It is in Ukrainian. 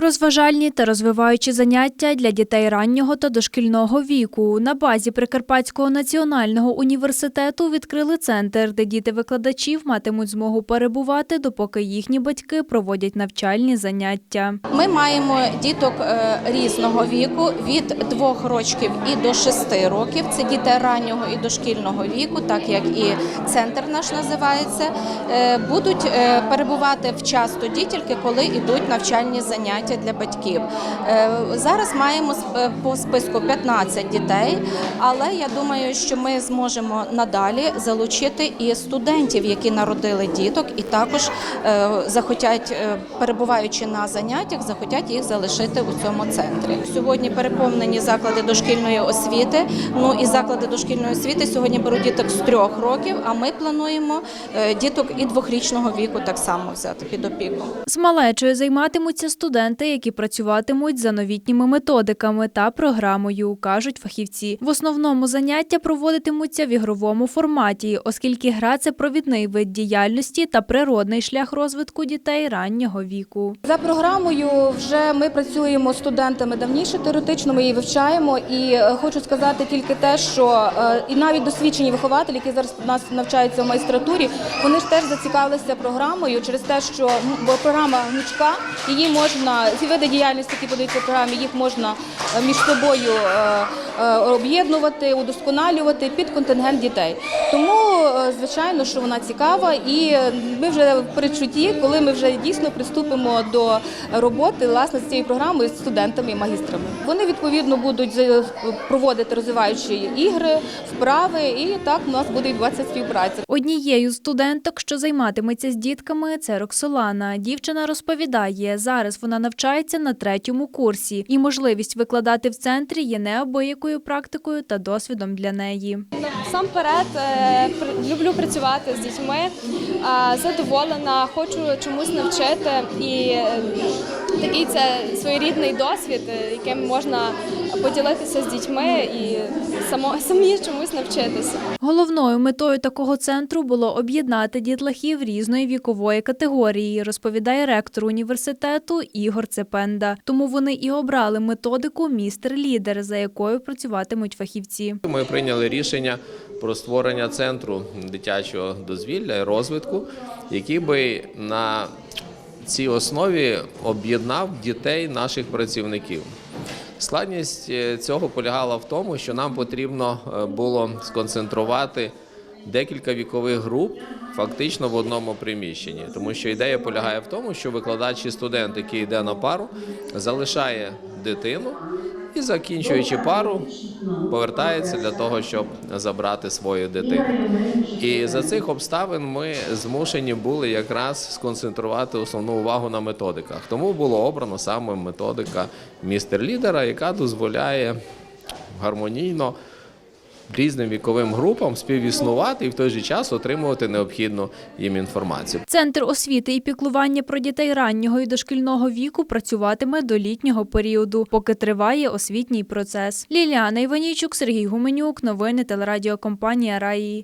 Розважальні та розвиваючі заняття для дітей раннього та дошкільного віку. На базі Прикарпатського національного університету відкрили центр, де діти викладачів матимуть змогу перебувати, допоки їхні батьки проводять навчальні заняття. Ми маємо діток е, різного віку від двох років і до шести років. Це діти раннього і дошкільного віку, так як і центр наш називається. Е, Будуть е, перебувати в час тільки коли йдуть навчальні заняття для батьків. Е, Зараз маємо сп- по списку 15 дітей, але я думаю, що ми зможемо надалі залучити і студентів, які народили діток, і також е, захотять, е, перебуваючи на заняттях, захотять їх залишити у цьому центрі. Сьогодні переповнені заклади дошкільної освіти. Ну і заклади дошкільної освіти сьогодні беруть діток з трьох років. А ми плануємо е, діток і двохрічного віку так само взяти під опіку. З малечою займатимуться студенти, які працюватимуть за новітніми методиками та програмою, кажуть фахівці. В основному заняття проводитимуться в ігровому форматі, оскільки гра це провідний вид діяльності та природний шлях розвитку дітей раннього віку. За програмою вже ми працюємо з студентами давніше. Теоретично ми її вивчаємо. І е, хочу сказати тільки те, що е, і навіть досвідчені вихователі, які зараз у нас навчаються в майстратурі, вони ж теж зацікавилися програмою через те, що програма гнучка, її можна ці види діяльності, які подаються в програмі, їх можна е, між собою е, об'єднувати, удосконалювати під контингент дітей. Тому, е, звичайно, що вона цікава, і е, ми вже в передчутті, коли ми вже дійсно приступимо до роботи власне з цією програмою з студентами і магістрами. Вони відповідно будуть е, проводити розвиваючі ігри, вправи, і так у нас буде відбуватися співпраця. Однією з студенток, що займатиметься з дітками, це Роксолана. Дівчина розповідає, зараз вона навчається на третьому курсі, і можливість викладати в центрі є неабиякою практикою та досвідом для неї. Насамперед е, пр- люблю працювати з дітьми, задоволена, хочу чомусь навчити. І е, такий це своєрідний досвід, е, яким можна поділитися з дітьми і само, самі чомусь навчитися. Головною метою такого центру було об'єднати дітлахів різної вікової категорії, розповідає ректор університету Ігор Цепенда. Тому вони і обрали методику Містер Лідер, за якою працюватимуть фахівці. Ми прийняли рішення про створення центру дитячого дозвілля і розвитку, який би на цій основі об'єднав дітей наших працівників. Складність е, цього полягала в тому, що нам потрібно е, було сконцентрувати декілька вікових груп фактично в одному приміщенні, тому що ідея полягає в тому, що викладач і студент, який йде на пару, залишає дитину і, закінчуючи пару, повертається для того, щоб забрати свою дитину. І за цих обставин ми змушені були якраз сконцентрувати основну увагу на методиках. Тому було обрано саме методика містер лідера, яка дозволяє гармонійно різним віковим групам співіснувати і в той же час отримувати необхідну їм інформацію. Центр освіти і піклування про дітей раннього і дошкільного віку працюватиме до літнього періоду, поки триває освітній процес. Ліліана Іванійчук, Сергій Гуменюк. Новини телерадіокомпанія Раї.